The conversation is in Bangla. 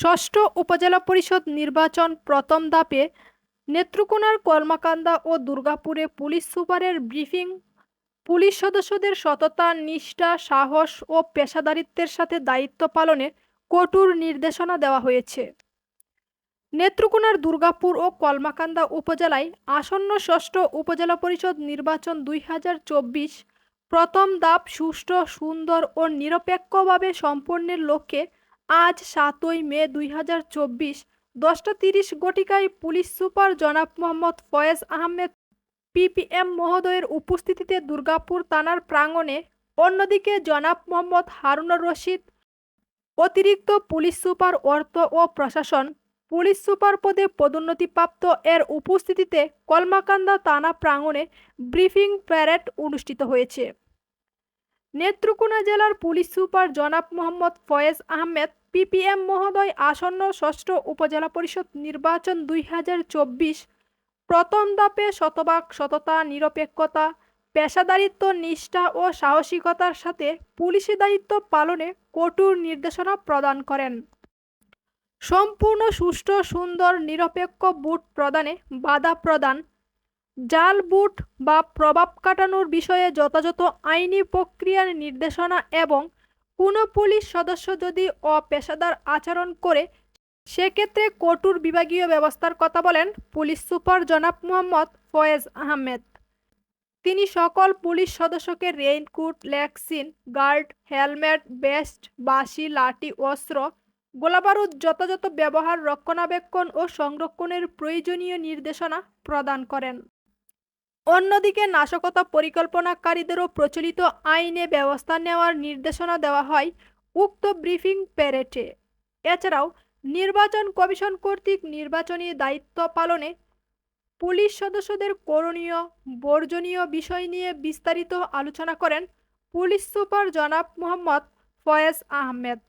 ষষ্ঠ উপজেলা পরিষদ নির্বাচন প্রথম ধাপে নেত্রকোনার কলমাকান্দা ও দুর্গাপুরে পুলিশ সুপারের ব্রিফিং। পুলিশ সদস্যদের সততা, নিষ্ঠা, সাহস ও পেশাদারিত্বের সাথে দায়িত্ব পালনে কঠোর নির্দেশনা দেওয়া হয়েছে। নেত্রকোনার দুর্গাপুর ও কলমাকান্দা উপজেলায় আসন্ন ষষ্ঠ উপজেলা পরিষদ নির্বাচন দুই হাজার চব্বিশ প্রথম দাপ সুষ্ঠু, সুন্দর ও নিরপেক্ষভাবে সম্পন্নের লক্ষ্যে আজ সাতই মে দুই হাজার চব্বিশ, দশটা তিরিশ গটিকায় পুলিশ সুপার জনাব মোহাম্মদ ফয়েজ আহমেদ পিপিএম মহোদয়ের উপস্থিতিতে দুর্গাপুর থানার প্রাঙ্গণে অন্যদিকে জনাব মোহাম্মদ হারুনুর রশিদ, অতিরিক্ত পুলিশ সুপার অর্থ ও প্রশাসন, পুলিশ সুপার পদে পদোন্নতিপ্রাপ্ত এর উপস্থিতিতে কলমাকান্দা থানা প্রাঙ্গণে ব্রিফিং প্যারেড অনুষ্ঠিত হয়েছে। নেত্রকোনা জেলার পুলিশ সুপার জনাব মোহাম্মদ ফয়েজ আহমেদ, পিপিএম মহোদয় আসন্ন ষষ্ঠ উপজেলা পরিষদ নির্বাচন দুই হাজার চব্বিশ, প্রথম ধাপে শতভাগ সততা, নিরপেক্ষতা, পেশাদারিত্ব, নিষ্ঠা ও সাহসিকতার সাথে পুলিশি দায়িত্ব পালনে কঠোর নির্দেশনা প্রদান করেন। সম্পূর্ণ সুষ্ঠু, সুন্দর, নিরপেক্ষ বুট প্রদানে বাধা প্রদান জাল বুট বা প্রভাব কাটানোর বিষয়ে যথাযথ আইনি প্রক্রিয়ার নির্দেশনা এবং কোনো পুলিশ সদস্য যদি অপেশাদার আচরণ করে, সেক্ষেত্রে কঠোর বিভাগীয় ব্যবস্থার কথা বলেন পুলিশ সুপার জনাব মোহাম্মদ ফয়েজ আহমেদ। তিনি সকল পুলিশ সদস্যকে রেইনকোট, ল্যাক্সিন, গার্ড, হেলমেট বেস্ট বাঁশি, লাঠি, অস্ত্র, গোলাবারুদ যথাযথ ব্যবহার, রক্ষণাবেক্ষণ ও সংরক্ষণের প্রয়োজনীয় নির্দেশনা প্রদান করেন। অন্যদিকে নাশকতা পরিকল্পনাকারীদেরও প্রচলিত আইনে ব্যবস্থা নেওয়ার নির্দেশনা দেওয়া হয় উক্ত ব্রিফিং প্যারেটে এছাড়াও, নির্বাচন কমিশন কর্তৃক নির্বাচনী দায়িত্ব পালনে পুলিশ সদস্যদের করণীয়, বর্জনীয় বিষয় নিয়ে বিস্তারিত আলোচনা করেন পুলিশ সুপার জনাব মোহাম্মদ ফয়েজ আহমেদ।